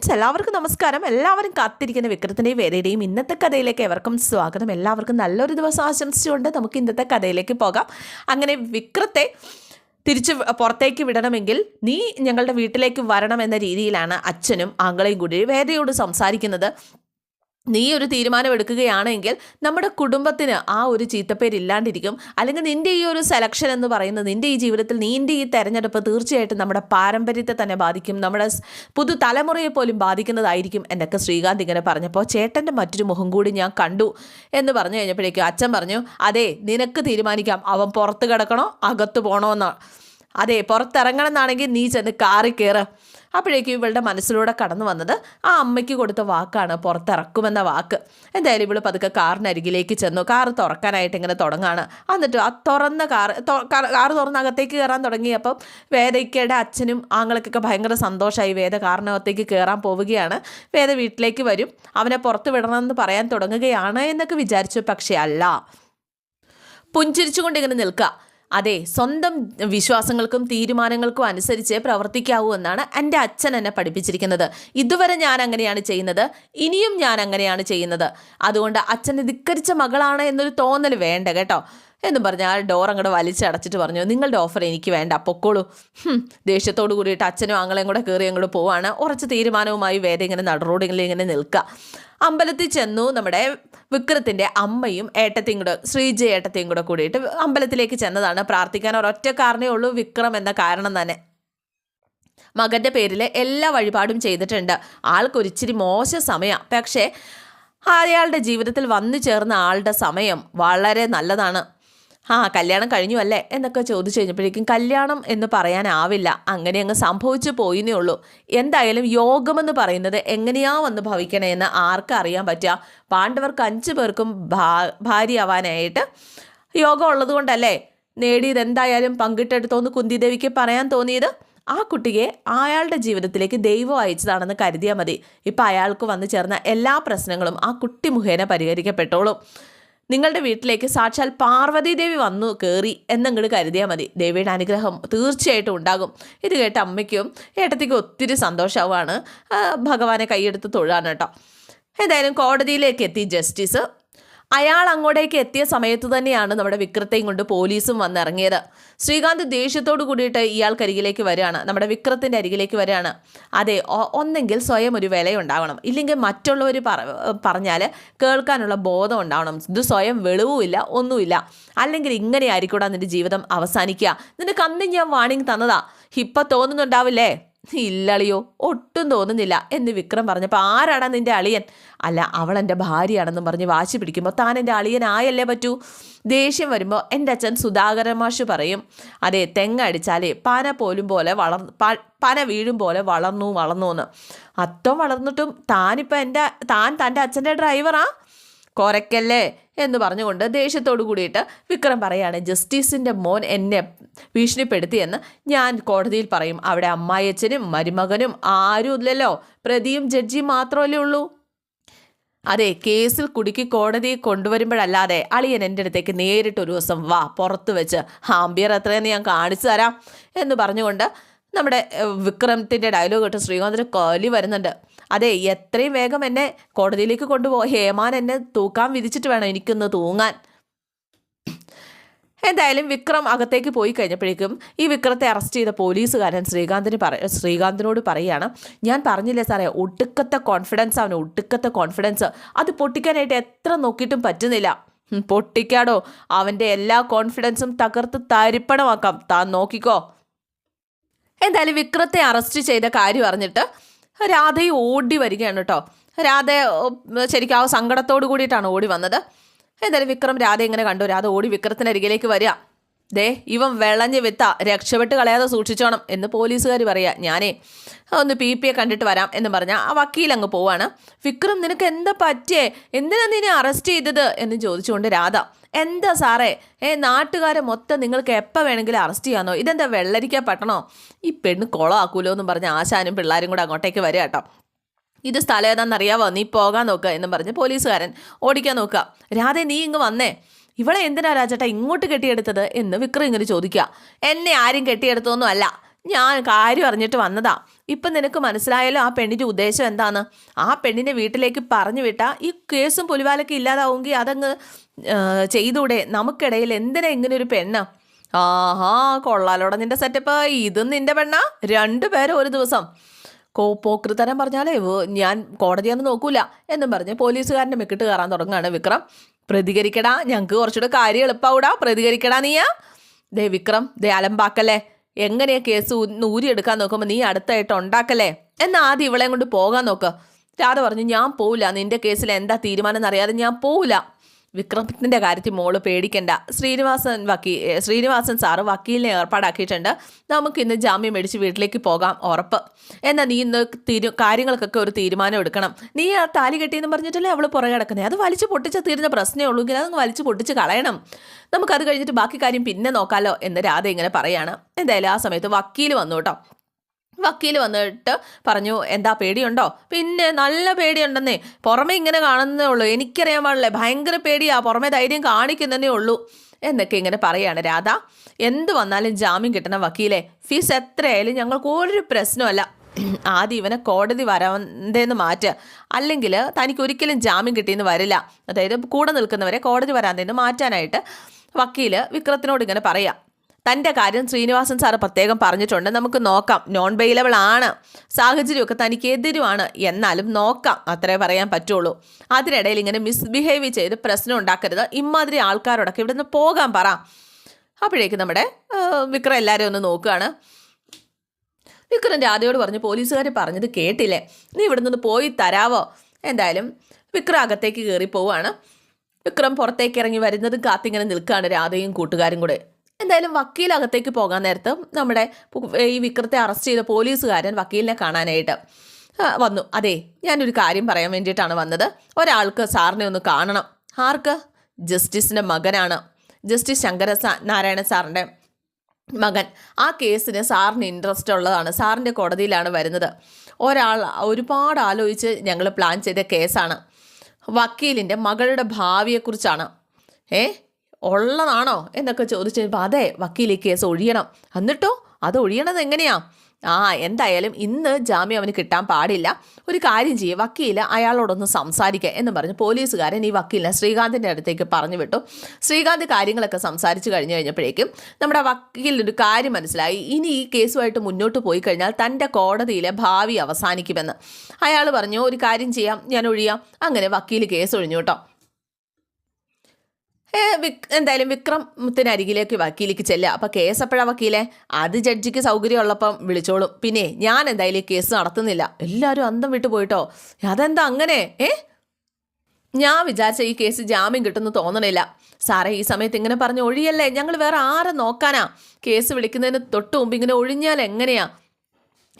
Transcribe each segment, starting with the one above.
Friends എല്ലാവർക്കും നമസ്കാരം. എല്ലാവരും കാത്തിരിക്കുന്ന വിക്രത്തിന്റെയും വേദയുടെയും ഇന്നത്തെ കഥയിലേക്ക് എവർക്കും സ്വാഗതം. എല്ലാവർക്കും നല്ലൊരു ദിവസം ആശംസിച്ചുകൊണ്ട് നമുക്ക് ഇന്നത്തെ കഥയിലേക്ക് പോകാം. അങ്ങനെ വിക്രത്തെ തിരിച്ച് പുറത്തേക്ക് വിടണമെങ്കിൽ നീ ഞങ്ങളുടെ വീട്ടിലേക്ക് വരണം എന്ന രീതിയിലാണ് അച്ഛനും ആങ്ങളെയും കൂടി വേദയോട് സംസാരിക്കുന്നത്. നീ ഒരു തീരുമാനം എടുക്കുകയാണെങ്കിൽ നമ്മുടെ കുടുംബത്തിന് ആ ഒരു ചീത്തപ്പേര് ഇല്ലാണ്ടിരിക്കും അല്ലെങ്കിൽ നിന്റെ ഈ ഒരു സെലക്ഷൻ എന്ന് പറയുന്നത് നിന്റെ ഈ ജീവിതത്തിൽ നിന്റെ ഈ തെരഞ്ഞെടുപ്പ് തീർച്ചയായിട്ടും നമ്മുടെ പാരമ്പര്യത്തെ തന്നെ ബാധിക്കും. നമ്മുടെ പുതു തലമുറയെ പോലും ബാധിക്കുന്നതായിരിക്കും എന്നൊക്കെ ശ്രീകാന്ത് ഇങ്ങനെ പറഞ്ഞപ്പോൾ ചേട്ടന്റെ മറ്റൊരു മുഖം കൂടി ഞാൻ കണ്ടു എന്ന് പറഞ്ഞു കഴിഞ്ഞപ്പോഴേക്കും അച്ഛൻ പറഞ്ഞു അതെ നിനക്ക് തീരുമാനിക്കാം. അവൻ പുറത്ത് കിടക്കണോ? അകത്ത് പോകണോ എന്നാണ് അതെ പുറത്തിറങ്ങണം എന്നാണെങ്കിൽ നീ ചെന്ന് കാറി കയറ് അപ്പോഴേക്കും ഇവളുടെ മനസ്സിലൂടെ കടന്നു വന്നത് ആ അമ്മയ്ക്ക് കൊടുത്ത വാക്കാണ് പുറത്തിറക്കുമെന്ന വാക്ക്. എന്തായാലും ഇവൾ പതുക്കെ കാറിനരികിലേക്ക് ചെന്നു. കാർ തുറക്കാനായിട്ട് ഇങ്ങനെ തുടങ്ങാണ്. എന്നിട്ട് ആ തുറന്ന കാർ കാർ തുറന്ന് അകത്തേക്ക് കയറാൻ തുടങ്ങിയപ്പം വേദയ്ക്കയുടെ അച്ഛനും ആങ്ങളൊക്കെ ഭയങ്കര സന്തോഷമായി വേദ കാറിനകത്തേക്ക് കയറാൻ പോവുകയാണ്. വേദ വീട്ടിലേക്ക് വരും. അവനെ പുറത്ത് വിടണമെന്ന് പറയാൻ തുടങ്ങുകയാണ് എന്നൊക്കെ വിചാരിച്ചു. പക്ഷേ അല്ല. പുഞ്ചിരിച്ചുകൊണ്ട് ഇങ്ങനെ നിൽക്കുക. അതെ സ്വന്തം വിശ്വാസങ്ങൾക്കും തീരുമാനങ്ങൾക്കും അനുസരിച്ച് പ്രവർത്തിക്കാവൂ എന്നാണ് എന്റെ അച്ഛൻ എന്നെ പഠിപ്പിച്ചിരിക്കുന്നത്. ഇതുവരെ ഞാൻ അങ്ങനെയാണ് ചെയ്യുന്നത്. ഇനിയും ഞാൻ അങ്ങനെയാണ് ചെയ്യുന്നത്. അതുകൊണ്ട് അച്ഛനെ ധിക്കരിച്ച മകളാണ് എന്നൊരു തോന്നൽ വേണ്ട കേട്ടോ. എന്നും പറഞ്ഞ് ആ ഡോർ അങ്ങോട്ട് വലിച്ചടച്ചിട്ട് പറഞ്ഞു നിങ്ങളുടെ ഓഫർ എനിക്ക് വേണ്ട പൊക്കോളൂ ദേഷ്യത്തോടു കൂടിയിട്ട് അച്ഛനും ആങ്ങളെയും കൂടെ കയറി അങ്ങോട്ട് പോവാണ്. ഉറച്ച തീരുമാനവുമായി വേദ ഇങ്ങനെ നടുറോഡിൽ ഇങ്ങനെ നിൽക്കുക അമ്പലത്തിൽ ചെന്നു നമ്മുടെ വിക്രത്തിന്റെ അമ്മയും ഏട്ടത്തെയും കൂടെ ശ്രീജ ഏട്ടത്തെയും കൂടെ കൂടിയിട്ട് അമ്പലത്തിലേക്ക് ചെന്നതാണ്. പ്രാർത്ഥിക്കാൻ ഒരൊറ്റ കാരണേ ഉള്ളൂ വിക്രം എന്ന കാരണം തന്നെ. മകന്റെ പേരിൽ എല്ലാ വഴിപാടും ചെയ്തിട്ടുണ്ട്. ആൾക്കൊരിച്ചിരി മോശ സമയം. പക്ഷേ അയാളുടെ ജീവിതത്തിൽ വന്നു ചേർന്ന ആളുടെ സമയം വളരെ നല്ലതാണ്. ആ കല്യാണം കഴിഞ്ഞു അല്ലേ? എന്നൊക്കെ ചോദിച്ചു കഴിഞ്ഞപ്പോഴേക്കും കല്യാണം എന്ന് പറയാനാവില്ല. അങ്ങനെ അങ്ങ് സംഭവിച്ചു പോയിന്നേ ഉള്ളൂ. എന്തായാലും യോഗമെന്ന് പറയുന്നത് എങ്ങനെയാ വന്ന് ഭവിക്കണേന്ന് ആർക്കും അറിയാൻ പറ്റുക പാണ്ഡവർക്ക് അഞ്ചു പേർക്കും ഭാര്യയാവാനായിട്ട് യോഗം ഉള്ളതുകൊണ്ടല്ലേ നേടിയത് എന്തായാലും പങ്കിട്ടെടുത്തോന്ന് കുന്തിദേവിക്ക് പറയാൻ തോന്നിയത്? ആ കുട്ടിയെ അയാളുടെ ജീവിതത്തിലേക്ക് ദൈവം അയച്ചതാണെന്ന് കരുതിയാൽ മതി. ഇപ്പം അയാൾക്ക് വന്നു ചേർന്ന എല്ലാ പ്രശ്നങ്ങളും ആ കുട്ടി മുഖേന പരിഹരിക്കപ്പെട്ടോളും. നിങ്ങളുടെ വീട്ടിലേക്ക് സാക്ഷാൽ പാർവതി ദേവി വന്നു കയറി എന്നങ്ങോട്ട് കരുതിയാൽ മതി. ദേവിയുടെ അനുഗ്രഹം തീർച്ചയായിട്ടും ഉണ്ടാകും. ഇത് കേട്ട അമ്മയ്ക്കും ഏട്ടത്തിക്കും ഒത്തിരി സന്തോഷമാവാണ് ഭഗവാനെ കൈയെടുത്ത് തൊഴാൻ കേട്ടോ. എന്തായാലും കോടതിയിലേക്ക് എത്തി ജസ്റ്റിസ്. അയാൾ അങ്ങോട്ടേക്ക് എത്തിയ സമയത്ത് തന്നെയാണ് നമ്മുടെ വിക്രത്തെയും കൊണ്ട് പോലീസും വന്നിറങ്ങിയത്. ശ്രീകാന്ത് ദേഷ്യത്തോട് കൂടിയിട്ട് ഇയാൾക്കരികിലേക്ക് വരികയാണ്. നമ്മുടെ വിക്രത്തിന്റെ അരികിലേക്ക് വരികയാണ്. അതെ ഒന്നെങ്കിൽ സ്വയം ഒരു വിലയുണ്ടാവണം. ഇല്ലെങ്കിൽ മറ്റുള്ളവർ പറ പറഞ്ഞാൽ കേൾക്കാനുള്ള ബോധം ഉണ്ടാവണം. ഇത് സ്വയം വെളിവുമില്ല ഒന്നുമില്ല. അല്ലെങ്കിൽ ഇങ്ങനെ ആയിരിക്കൂടാ നിന്റെ ജീവിതം അവസാനിക്കുക. നിനക്ക് അന്ന് ഞാൻ വാണിംഗ് തന്നതാ. ഇപ്പം തോന്നുന്നുണ്ടാവില്ലേ? ഇല്ലളിയോ ഒട്ടും തോന്നുന്നില്ല എന്ന് വിക്രം പറഞ്ഞപ്പോൾ ആരാണ് നിന്റെ അളിയൻ? അല്ല അവൾ എന്റെ ഭാര്യയാണെന്നും പറഞ്ഞ് വാശി പിടിക്കുമ്പോൾ താൻ എന്റെ അളിയൻ ആയല്ലേ പറ്റൂ? ദേഷ്യം വരുമ്പോൾ എന്റെ അച്ഛൻ സുധാകരൻ മാഷ് പറയും അതെ തെങ്ങടിച്ചാലേ പന പോലും പോലെ വളർ പന വീഴും പോലെ വളർന്നു വളർന്നു എന്ന്. അത്തം വളർന്നിട്ടും താനിപ്പോൾ എന്റെ താൻ തന്റെ അച്ഛന്റെ ഡ്രൈവറാ? കൊരക്കല്ലേ എന്ന് പറഞ്ഞുകൊണ്ട് ദേഷ്യത്തോടു കൂടിയിട്ട് വിക്രം പറയാണ് ജസ്റ്റിസിന്റെ മോൻ എന്നെ ഭീഷണിപ്പെടുത്തിയെന്ന് ഞാൻ കോടതിയിൽ പറയും. അവിടെ അമ്മായിയച്ഛനും മരുമകനും ആരും ഇല്ലല്ലോ. പ്രതിയും ജഡ്ജിയും മാത്രമല്ലേ ഉള്ളൂ. അതെ കേസിൽ കുടുക്കി കോടതിയിൽ കൊണ്ടുവരുമ്പോഴല്ലാതെ അളിയൻ എന്റെ അടുത്തേക്ക് നേരിട്ട് ഒരു ദിവസം വാ പുറത്ത് വെച്ച് ഹാമ്പിയർ എത്രയെന്ന് ഞാൻ കാണിച്ചു തരാം എന്ന് പറഞ്ഞുകൊണ്ട് നമ്മുടെ വിക്രമത്തിന്റെ ഡയലോഗ് കേട്ട് ശ്രീകാന്തിന് കോലി വരുന്നുണ്ട്. അതെ എത്രയും വേഗം എന്നെ കോടതിയിലേക്ക് കൊണ്ടുപോയി. ഹേമാൻ എന്നെ തൂക്കാൻ വിധിച്ചിട്ട് വേണം എനിക്കൊന്ന് തൂങ്ങാൻ. എന്തായാലും വിക്രം അകത്തേക്ക് പോയി കഴിഞ്ഞപ്പോഴേക്കും ഈ വിക്രത്തെ അറസ്റ്റ് ചെയ്ത പോലീസുകാരൻ ശ്രീകാന്തിന് പറ ശ്രീകാന്തിനോട് പറയുകയാണ് ഞാൻ പറഞ്ഞില്ലേ സാറേ ഒടുക്കത്തെ കോൺഫിഡൻസ് അവന് ഒടുക്കത്തെ കോൺഫിഡൻസ് അത് പൊട്ടിക്കാനായിട്ട് എത്ര നോക്കിയിട്ടും പറ്റുന്നില്ല. പൊട്ടിക്കാടോ അവന്റെ എല്ലാ കോൺഫിഡൻസും തകർത്ത് തരിപ്പണമാക്കാം. താൻ നോക്കിക്കോ. എന്തായാലും വിക്രത്തെ അറസ്റ്റ് ചെയ്ത കാര്യം അറിഞ്ഞിട്ട് രാധയും ഓടി വരികയാണ് കേട്ടോ രാധ ശരിക്കും ആ സങ്കടത്തോട് കൂടിയിട്ടാണ് ഓടി വന്നത്. എന്തായാലും വിക്രം രാധ ഇങ്ങനെ കണ്ടു. രാധ ഓടി വിക്രത്തിനരികിലേക്ക് വരിക. ദേ ഇവൻ വിളഞ്ഞ് വിത്ത രക്ഷപ്പെട്ട് കളയാതെ സൂക്ഷിച്ചോണം എന്ന് പോലീസുകാർ പറയാ. ഞാനേ ഒന്ന് പി പിയെ കണ്ടിട്ട് വരാം എന്ന് പറഞ്ഞാൽ ആ വക്കീൽ അങ്ങ് പോവാണ്. വിക്രം നിനക്ക് എന്താ പറ്റിയേ? എന്തിനാ നിന്നെ അറസ്റ്റ് ചെയ്തത്? എന്ന് ചോദിച്ചുകൊണ്ട് രാധ. എന്താ സാറേ? ഏ നാട്ടുകാരെ മൊത്തം നിങ്ങൾക്ക് എപ്പോൾ വേണമെങ്കിലും അറസ്റ്റ് ചെയ്യാന്നോ? ഇതെന്താ വെള്ളരിക്ക പട്ടണോ? ഈ പെണ്ണ് കുളമാക്കൂലോ എന്ന് പറഞ്ഞ് ആശാനും പിള്ളേരും കൂടെ അങ്ങോട്ടേക്ക് വരിക കേട്ടോ. ഇത് സ്ഥലം ഏതാണെന്നറിയാവോ നീ പോകാൻ നോക്കുക എന്ന് പറഞ്ഞ് പോലീസുകാരൻ ഓടിക്കാൻ നോക്കുക. രാധേ നീ ഇങ്ങ് വന്നേ. ഇവളെ എന്തിനാ രാജേട്ട ഇങ്ങോട്ട് കെട്ടിയെടുത്തത് എന്ന് വിക്രം ഇങ്ങനെ ചോദിക്കുക. എന്നെ ആരും കെട്ടിയെടുത്തൊന്നും അല്ല ഞാൻ കാര്യം അറിഞ്ഞിട്ട് വന്നതാ. ഇപ്പം നിനക്ക് മനസ്സിലായല്ലോ ആ പെണ്ണിന്റെ ഉദ്ദേശം എന്താന്ന്? ആ പെണ്ണിനെ വീട്ടിലേക്ക് പറഞ്ഞു വിട്ടാൽ ഈ കേസും പുലിവാലൊക്കെ ഇല്ലാതാവുമെങ്കിൽ അതങ്ങ് ചെയ്തൂടെ? നമുക്കിടയിൽ എന്തിനാ ഇങ്ങനെ ഒരു പെണ്ണ്? ആഹാ കൊള്ളാലോടെ നിന്റെ സെറ്റപ്പ് ഇതും നിന്റെ പെണ്ണാ? രണ്ടുപേരും ഒരു ദിവസം. കോ പോക്കൃത്തരം പറഞ്ഞാലേ ഞാൻ കോടതിയൊന്നും നോക്കൂല എന്നും പറഞ്ഞ് പോലീസുകാരന്റെ മെക്കിട്ട് കയറാൻ തുടങ്ങുകയാണ് വിക്രം. പ്രതികരിക്കടാ ഞങ്ങൾക്ക് കുറച്ചുകൂടെ കാര്യം എളുപ്പാവൂടാ. പ്രതികരിക്കടാ നീയാ. ദേ വിക്രം ദേ അലമ്പാക്കല്ലേ. എങ്ങനെയാ കേസ് ഊരിയെടുക്കാൻ നോക്കുമ്പോൾ നീ അടുത്തായിട്ട് ഉണ്ടാക്കല്ലേ? എന്നാ ആദ്യം ഇവളെ കൊണ്ട് പോകാൻ നോക്ക്. രാധ പറഞ്ഞു ഞാൻ പോവില്ല. നിന്റെ കേസിൽ എന്താ തീരുമാനം എന്നറിയാതെ ഞാൻ പോവില്ല. വിക്രമത്തിന്റെ കാര്യത്തിൽ മോൾ പേടിക്കണ്ട. ശ്രീനിവാസൻ വക്കീ ശ്രീനിവാസൻ സാറ് വക്കീലിനെ ഏർപ്പാടാക്കിയിട്ടുണ്ട്. നമുക്ക് ഇന്ന് ജാമ്യം മേടിച്ച് വീട്ടിലേക്ക് പോകാം ഉറപ്പ്. എന്നാൽ നീ ഇന്ന് തീരു കാര്യങ്ങൾക്കൊക്കെ ഒരു തീരുമാനം എടുക്കണം. നീ ആ താലി കെട്ടിയെന്ന് പറഞ്ഞിട്ടല്ലേ അവൾ പുറകെ കിടക്കുന്നത് അത് വലിച്ചു പൊട്ടിച്ച് തീരുന്ന പ്രശ്നമേ ഉള്ളൂ അതൊന്ന് വലിച്ചു പൊട്ടിച്ച് കളയണം. നമുക്കത് കഴിഞ്ഞിട്ട് ബാക്കി കാര്യം പിന്നെ നോക്കാമല്ലോ എന്ന് രാധ ഇങ്ങനെ പറയാണ്. എന്തായാലും ആ സമയത്ത് വക്കീൽ വന്നു കേട്ടോ. വക്കീൽ വന്നിട്ട് പറഞ്ഞു എന്താ പേടിയുണ്ടോ? പിന്നെ നല്ല പേടിയുണ്ടെന്നേ പുറമെ ഇങ്ങനെ കാണുന്നേ ഉള്ളൂ. എനിക്കറിയാൻ പാടില്ലേ. ഭയങ്കര പേടിയാ. പുറമെ ധൈര്യം കാണിക്കുന്നതേ ഉള്ളൂ. എന്നൊക്കെ ഇങ്ങനെ പറയാണ് രാധ. എന്ത് വന്നാലും ജാമ്യം കിട്ടണ വക്കീലെ. ഫീസ് എത്രയായാലും ഞങ്ങൾക്ക് ഒരു പ്രശ്നമല്ല ആദ്യം ഇവനെ കോടതി വരാന്തേന്ന് മാറ്റുക അല്ലെങ്കിൽ തനിക്ക് ഒരിക്കലും ജാമ്യം കിട്ടിയെന്ന് വരില്ല. അതായത് കൂടെ നിൽക്കുന്നവരെ കോടതി വരാന്തേന്ന് മാറ്റാനായിട്ട് വക്കീൽ വിക്രത്തിനോട് ഇങ്ങനെ പറയാം. തന്റെ കാര്യം ശ്രീനിവാസൻ സാറ് പ്രത്യേകം പറഞ്ഞിട്ടുണ്ട്. നമുക്ക് നോക്കാം. നോൺ ബെയിലബിൾ ആണ്. സാഹചര്യമൊക്കെ തനിക്ക് എതിരുമാണ്. എന്നാലും നോക്കാം. അത്രേ പറയാൻ പറ്റുള്ളൂ. അതിനിടയിൽ ഇങ്ങനെ മിസ്ബിഹേവ് ചെയ്ത് പ്രശ്നം ഉണ്ടാക്കരുത്. ഇമാതിരി ആൾക്കാരോടൊക്കെ ഇവിടെ നിന്ന് പോകാൻ പറ. അപ്പോഴേക്ക് നമ്മുടെ വിക്രം എല്ലാവരും ഒന്ന് നോക്കുകയാണ്. വിക്രം രാധയോട് പറഞ്ഞു പോലീസുകാർ പറഞ്ഞത് കേട്ടില്ലേ? നീ ഇവിടെ നിന്ന് പോയി തരാവോ? എന്തായാലും വിക്രം അകത്തേക്ക് കയറി പോവുകയാണ്. വിക്രം പുറത്തേക്ക് ഇറങ്ങി വരുന്നത് കാത്തിങ്ങനെ നിൽക്കുകയാണ് രാധയും കൂട്ടുകാരും കൂടെ. എന്തായാലും വക്കീൽ അകത്തേക്ക് പോകാൻ നേരത്ത് നമ്മുടെ ഈ വിക്രത്തെ അറസ്റ്റ് ചെയ്ത പോലീസുകാരൻ വക്കീലിനെ കാണാനായിട്ട് വന്നു. അതെ ഞാനൊരു കാര്യം പറയാൻ വേണ്ടിയിട്ടാണ് വന്നത്. ഒരാൾക്ക് സാറിനെ ഒന്ന് കാണണം. ആർക്ക്? ജസ്റ്റിസിന്റെ മകനാണ്. ജസ്റ്റിസ് ശങ്കര നാരായണ സാറിന്റെ മകൻ. ആ കേസിന് സാറിന് ഇൻട്രസ്റ്റ് ഉള്ളതാണ്. സാറിന്റെ കോടതിയിലാണ് വരുന്നത്. ഒരാൾ ഒരുപാട് ആലോചിച്ച് ഞങ്ങൾ പ്ലാൻ ചെയ്ത കേസാണ്. വക്കീലിന്റെ മകളുടെ ഭാവിയെക്കുറിച്ചാണ്. ഏ? ഉള്ളതാണോ എന്നൊക്കെ ചോദിച്ചപ്പോൾ അതെ വക്കീൽ ഈ കേസ് ഒഴിയണം. എന്നിട്ടോ അത് ഒഴിയണത് എങ്ങനെയാ? ആ എന്തായാലും ഇന്ന് ജാമ്യം അവന് കിട്ടാൻ പാടില്ല. ഒരു കാര്യം ചെയ്യുക വക്കീൽ അയാളോടൊന്ന് സംസാരിക്കുക എന്ന് പറഞ്ഞ് പോലീസുകാരൻ ഈ വക്കീലിനെ ശ്രീകാന്തിന്റെ അടുത്തേക്ക് പറഞ്ഞു വിട്ടു. ശ്രീകാന്ത് കാര്യങ്ങളൊക്കെ സംസാരിച്ച് കഴിഞ്ഞു കഴിഞ്ഞപ്പോഴേക്കും നമ്മുടെ വക്കീലിനൊരു കാര്യം മനസ്സിലായി. ഇനി ഈ കേസുമായിട്ട് മുന്നോട്ട് പോയി കഴിഞ്ഞാൽ തന്റെ കോടതിയിലെ ഭാവി അവസാനിക്കുമെന്ന്. അയാൾ പറഞ്ഞു ഒരു കാര്യം ചെയ്യാം ഞാൻ ഒഴിയാം. അങ്ങനെ വക്കീൽ കേസ് ഒഴിഞ്ഞു കേട്ടോ. ഏ, വിക്രമത്തിന് അരികിലേക്ക് വക്കീലേക്ക് ചെല്ലുക. അപ്പോൾ കേസ് എപ്പോഴാ വക്കീലെ? അത് ജഡ്ജിക്ക് സൗകര്യമുള്ളപ്പം വിളിച്ചോളും. പിന്നെ ഞാൻ എന്തായാലും കേസ് നടത്തുന്നില്ല. എല്ലാവരും അന്തം വിട്ടു പോയിട്ടോ? അതെന്താ അങ്ങനെ? ഏ? ഞാൻ വിചാരിച്ച ഈ കേസ് ജാമ്യം കിട്ടുമെന്ന് തോന്നണില്ല. സാറേ ഈ സമയത്ത് ഇങ്ങനെ പറഞ്ഞ് ഒഴിയല്ലേ? ഞങ്ങൾ വേറെ ആരെ നോക്കാനാ? കേസ് വിളിക്കുന്നതിന് തൊട്ട് മുമ്പ് ഇങ്ങനെ ഒഴിഞ്ഞാൽ എങ്ങനെയാ?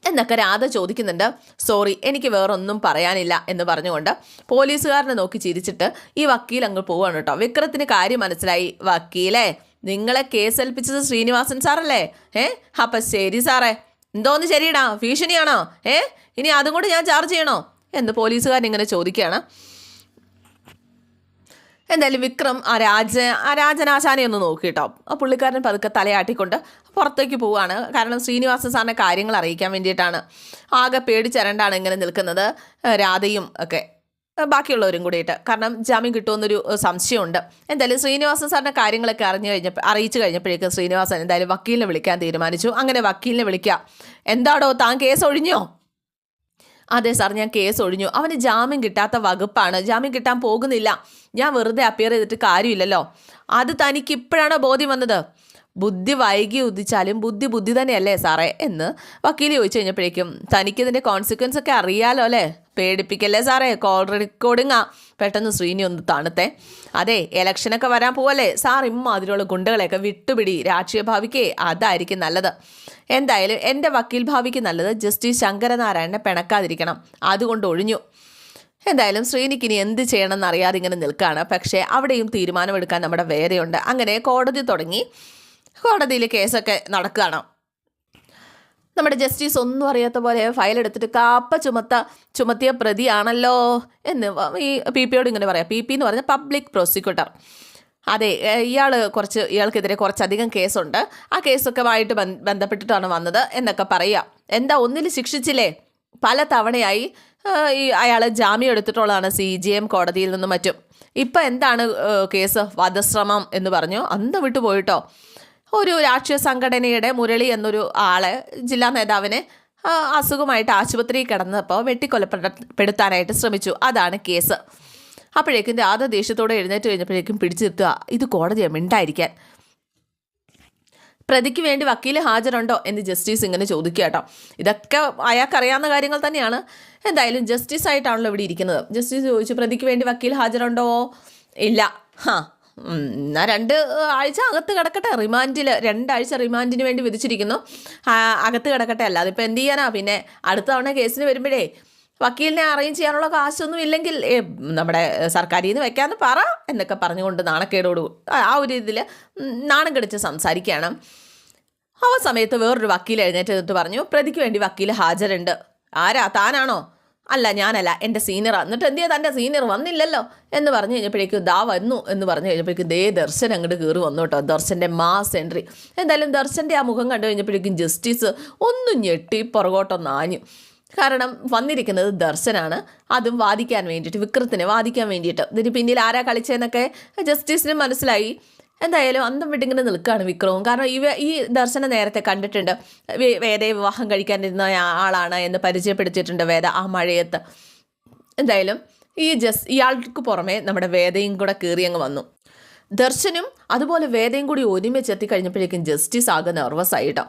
എന്നൊക്കെ രാധ ചോദിക്കുന്നുണ്ട്. സോറി എനിക്ക് വേറൊന്നും പറയാനില്ല എന്ന് പറഞ്ഞുകൊണ്ട് പോലീസുകാരനെ നോക്കി ചിരിച്ചിട്ട് ഈ വക്കീൽ അങ്ങ് പോവാണ് കേട്ടോ. വിക്രത്തിന് കാര്യം മനസ്സിലായി. വക്കീലേ നിങ്ങളെ കേസ് ഏൽപ്പിച്ചത് ശ്രീനിവാസൻ സാറല്ലേ? ഏ അപ്പം ശരി സാറേ. എന്തോന്ന് ശരിയിടാ? ഭീഷണിയാണോ? ഏ ഇനി അതും കൂടി ഞാൻ ചാർജ് ചെയ്യണോ? എന്ന് പോലീസുകാരൻ ഇങ്ങനെ ചോദിക്കുകയാണ്. എന്തായാലും വിക്രം ആ രാജ ആ രാജനാശാനെ ഒന്ന് നോക്കി കേട്ടോ. ആ പുള്ളിക്കാരൻ പതുക്കെ തലയാട്ടിക്കൊണ്ട് പുറത്തേക്ക് പോവുകയാണ് കാരണം ശ്രീനിവാസൻ സാറിനെ കാര്യങ്ങൾ അറിയിക്കാൻ വേണ്ടിയിട്ടാണ്. ആകെ പേടിച്ചരണ്ടാണ് ഇങ്ങനെ നിൽക്കുന്നത് രാധയും ഒക്കെ. ബാക്കിയുള്ളവരും കൂടിയിട്ട്. കാരണം ജാമ്യം കിട്ടുമെന്നൊരു സംശയമുണ്ട്. എന്തായാലും ശ്രീനിവാസൻ സാറിന്റെ കാര്യങ്ങളൊക്കെ അറിഞ്ഞു കഴിഞ്ഞപ്പോൾ അറിയിച്ചു കഴിഞ്ഞപ്പോഴേക്കും ശ്രീനിവാസൻ എന്തായാലും വക്കീലിനെ വിളിക്കാൻ തീരുമാനിച്ചു. അങ്ങനെ വക്കീലിനെ വിളിക്കുക എന്താടോ താൻ കേസ് ഒഴിഞ്ഞോ? അതെ സാർ ഞാൻ കേസ് ഒഴിഞ്ഞു അവന് ജാമ്യം കിട്ടാത്ത വകുപ്പാണ്. ജാമ്യം കിട്ടാൻ പോകുന്നില്ല. ഞാൻ വെറുതെ അപ്പിയർ ചെയ്തിട്ട് കാര്യമില്ലല്ലോ. അത് തനിക്ക് ഇപ്പോഴാണോ ബോധ്യം വന്നത്? ബുദ്ധി വൈകി ഉദിച്ചാലും ബുദ്ധി ബുദ്ധി തന്നെയല്ലേ സാറേ എന്ന് വക്കീൽ ചോദിച്ചു കഴിഞ്ഞപ്പോഴേക്കും തനിക്കിതിന്റെ കോൺസിക്വൻസ് ഒക്കെ അറിയാലോ അല്ലേ? പേടിപ്പിക്കല്ലേ സാറേ? കോൾ റെക്കോർഡിങ് ആ. പെട്ടെന്ന് ശ്രീനി ഒന്ന് തണുത്തെ. അതെ ഇലക്ഷനൊക്കെ വരാൻ പോവല്ലേ? സാർ ഇമ്മാതിരിയുള്ള ഗുണ്ടകളെയൊക്കെ വിട്ടുപിടി. രാഷ്ട്രീയ ഭാവിക്ക് അതായിരിക്കും നല്ലത്. എന്തായാലും എന്റെ വക്കീൽ ഭാവിക്ക് നല്ലത് ജസ്റ്റിസ് ശങ്കരനാരായണനെ പിണക്കാതിരിക്കണം. അതുകൊണ്ട് ഒഴിഞ്ഞു. എന്തായാലും ശ്രീനിക്ക് ഇനി എന്ത് ചെയ്യണമെന്ന് അറിയാതെ ഇങ്ങനെ നിൽക്കുകയാണ്. പക്ഷേ അവിടെയും തീരുമാനമെടുക്കാൻ നമ്മുടെ വേറെയുണ്ട് അങ്ങനെ കോടതി തുടങ്ങി. കോടതിയിൽ കേസൊക്കെ നടക്കുകയാണ്. നമ്മുടെ ജസ്റ്റിസ് ഒന്നും അറിയാത്ത പോലെ ഫയൽ എടുത്തിട്ട് കാപ്പ ചുമത്ത ചുമത്തിയ പ്രതിയാണല്ലോ എന്ന് ഈ പി പിയോട് ഇങ്ങനെ പറയാം. പി പി എന്ന് പറഞ്ഞ പബ്ലിക് പ്രോസിക്യൂട്ടർ. അതെ ഇയാൾ കുറച്ച് ഇയാൾക്കെതിരെ കുറച്ചധികം കേസുണ്ട്. ആ കേസൊക്കെ ആയിട്ട് ബന്ധപ്പെട്ടിട്ടാണ് വന്നത് എന്നൊക്കെ പറയുക എന്താ ഒന്നിൽ ശിക്ഷിച്ചില്ലേ? പല തവണയായി ഈ അയാൾ ജാമ്യം എടുത്തിട്ടുള്ളതാണ് സി ജി എം കോടതിയിൽ നിന്നും മറ്റും. ഇപ്പം എന്താണ് കേസ് വധശ്രമം എന്ന് പറഞ്ഞു? അന്ന് വിട്ടു പോയിട്ടോ ഒരു രാഷ്ട്രീയ സംഘടനയുടെ മുരളി എന്നൊരു ആളെ ജില്ലാ നേതാവിനെ അസുഖമായിട്ട് ആശുപത്രിയിൽ കിടന്നപ്പോൾ വെട്ടിക്കൊലപ്പെടുത്താനായിട്ട് ശ്രമിച്ചു. അതാണ് കേസ്. അപ്പോഴേക്കും രാധ ദേഷ്യത്തോടെ എഴുന്നേറ്റ് കഴിഞ്ഞപ്പോഴേക്കും പിടിച്ചു നിർത്തുക. ഇത് കോടതിയാണ് മിണ്ടായിരിക്കാൻ. പ്രതിക്ക് വേണ്ടി വക്കീൽ ഹാജരുണ്ടോ എന്ന് ജസ്റ്റിസ് ഇങ്ങനെ ചോദിക്കുക കേട്ടോ. ഇതൊക്കെ അയാൾക്കറിയാവുന്ന കാര്യങ്ങൾ തന്നെയാണ്. എന്തായാലും ജസ്റ്റിസ് ആയിട്ടാണല്ലോ ഇവിടെ ഇരിക്കുന്നത്. ജസ്റ്റിസ് ചോദിച്ചു പ്രതിക്ക് വേണ്ടി വക്കീൽ ഹാജരുണ്ടോ? ഇല്ല. ഹാ. ഉം, എന്നാ രണ്ട് ആഴ്ച അകത്ത് കിടക്കട്ടെ. റിമാൻഡിൽ രണ്ടാഴ്ച റിമാൻഡിന് വേണ്ടി വിധിച്ചിരിക്കുന്നു. അകത്ത് കിടക്കട്ടെ. അല്ല അതിപ്പോൾ എന്ത് ചെയ്യാനാ? പിന്നെ അടുത്ത തവണ കേസിന് വരുമ്പോഴേ വക്കീലിനെ അറേഞ്ച് ചെയ്യാനുള്ള കാശൊന്നും ഇല്ലെങ്കിൽ നമ്മുടെ സർക്കാരിൽ നിന്ന് വെക്കാമെന്ന് പറ എന്നൊക്കെ പറഞ്ഞുകൊണ്ട് നാണക്കേടോട് ആ- ഒരു ഇതിൽ നാണം കടിച്ച് സംസാരിക്കുകയാണ്. ആ സമയത്ത് വേറൊരു വക്കീൽ എഴുന്നേറ്റ് പറഞ്ഞു പ്രതിക്ക് വേണ്ടി വക്കീൽ ഹാജരുണ്ട്. ആരാ? താനാണോ? അല്ല ഞാനല്ല എന്റെ സീനിയർ എന്നിട്ട് എന്തിയാ തന്റെ സീനിയർ വന്നില്ലല്ലോ എന്ന് പറഞ്ഞു കഴിഞ്ഞപ്പോഴേക്കും ദാ വന്നു എന്ന് പറഞ്ഞു കഴിഞ്ഞപ്പോഴേക്കും ദേ ദർശൻ അങ്ങോട്ട് കയറി വന്നു കേട്ടോ. ദർശന്റെ മാസ് എൻട്രി എന്തായാലും ദർശന്റെ ആ മുഖം കണ്ടു കഴിഞ്ഞപ്പോഴേക്കും ജസ്റ്റിസ് ഒന്നും ഞെട്ടി പുറകോട്ടൊന്ന് ആഞ്ഞു കാരണം വന്നിരിക്കുന്നത് ദർശനാണ്. അതും വാദിക്കാൻ വേണ്ടിയിട്ട് വിക്രത്തിനെ വാദിക്കാൻ വേണ്ടിയിട്ട്. ഇതിന് പിന്നിൽ ആരാ കളിച്ചതെന്നൊക്കെ ജസ്റ്റിസിന് മനസ്സിലായി. എന്തായാലും അന്തം വിട്ടിങ്ങനെ നിൽക്കുകയാണ് വിക്രവും. കാരണം ഇവ ഈ ദർശനം നേരത്തെ കണ്ടിട്ടുണ്ട്. വേദയെ വിവാഹം കഴിക്കാനിരുന്ന ആളാണ് എന്ന് പരിചയപ്പെടുത്തിയിട്ടുണ്ട് വേദ ആ മഴയത്ത്. എന്തായാലും ഈ ജസ് ഇയാൾക്ക് പുറമെ നമ്മുടെ വേദയും കൂടെ കയറി അങ്ങ് വന്നു. ദർശനും അതുപോലെ വേദയും കൂടി ഒരുമിച്ച് എത്തിക്കഴിഞ്ഞപ്പോഴേക്കും ജസ്റ്റിസ് ആകെ നെർവസ് ആയിട്ടോ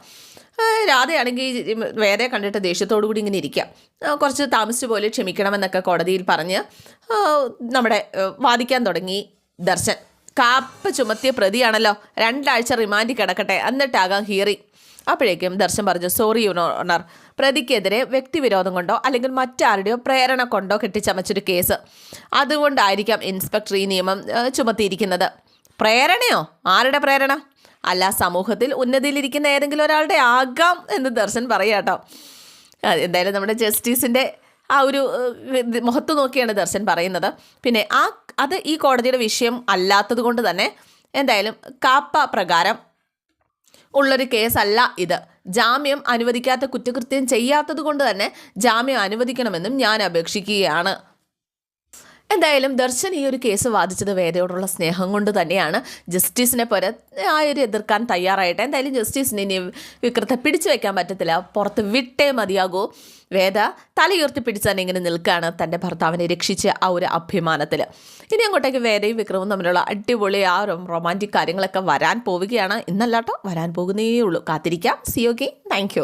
രാധയാണെങ്കിൽ വേറെ കണ്ടിട്ട് ദേഷ്യത്തോടു കൂടി ഇങ്ങനെ ഇരിക്കുക കുറച്ച് താമസിച്ചു പോലെ ക്ഷമിക്കണമെന്നൊക്കെ കോടതിയിൽ പറഞ്ഞ് നമ്മുടെ വാദിക്കാൻ തുടങ്ങി ദർശൻ. കാപ്പ ചുമത്തിയ പ്രതിയാണല്ലോ. രണ്ടാഴ്ച റിമാൻഡിൽ കിടക്കട്ടെ. എന്നിട്ടാകാം ഹിയറിംഗ് അപ്പോഴേക്കും ദർശൻ പറഞ്ഞു സോറി യുനോണർ പ്രതിക്കെതിരെ വ്യക്തിവിരോധം കൊണ്ടോ അല്ലെങ്കിൽ മറ്റാരുടെയോ പ്രേരണ കൊണ്ടോ കെട്ടിച്ചമച്ചൊരു കേസ്. അതുകൊണ്ടായിരിക്കാം ഇൻസ്പെക്ടർ ഈ നിയമം ചുമത്തിയിരിക്കുന്നത്. പ്രേരണയോ? ആരുടെ പ്രേരണ? അല്ല സമൂഹത്തിൽ ഉന്നതിയിലിരിക്കുന്ന ഏതെങ്കിലും ഒരാളുടെ ആകാം എന്ന് ദർശൻ പറയാട്ടോ എന്തായാലും നമ്മുടെ ജസ്റ്റിസിന്റെ ആ ഒരു മുഖത്ത് നോക്കിയാണ് ദർശൻ പറയുന്നത്. പിന്നെ ആ അത് ഈ കോടതിയുടെ വിഷയം അല്ലാത്തത് കൊണ്ട് തന്നെ എന്തായാലും കാപ്പ പ്രകാരം ഉള്ളൊരു കേസല്ല ഇത്. ജാമ്യം അനുവദിക്കാത്ത കുറ്റകൃത്യം ചെയ്യാത്തത് കൊണ്ട് തന്നെ ജാമ്യം അനുവദിക്കണമെന്നും ഞാൻ അപേക്ഷിക്കുകയാണ്. എന്തായാലും ദർശൻ ഈ ഒരു കേസ് വാദിച്ചത് വേദയോടുള്ള സ്നേഹം കൊണ്ട് തന്നെയാണ്. ജസ്റ്റിസിനെ പോലെ ആ ഒരു എതിർക്കാൻ തയ്യാറായിട്ട്. എന്തായാലും ജസ്റ്റിസിനെ ഇനി വിക്രത്തെ പിടിച്ചു വെക്കാൻ പറ്റത്തില്ല. പുറത്ത് വിട്ടേ മതിയാകൂ. വേദ തലയുയർത്തി പിടിച്ചാൽ ഇങ്ങനെ നിൽക്കുകയാണ് തന്റെ ഭർത്താവിനെ രക്ഷിച്ച ആ ഒരു അഭിമാനത്തിൽ ഇനി അങ്ങോട്ടേക്ക് വേദയും വിക്രമും തമ്മിലുള്ള അടിപൊളി ആ റൊമാന്റിക് കാര്യങ്ങളൊക്കെ വരാൻ പോവുകയാണ്. ഇന്നല്ലാട്ടോ വരാൻ പോകുന്നേ ഉള്ളൂ കാത്തിരിക്കാം സി ഓക്കെ താങ്ക്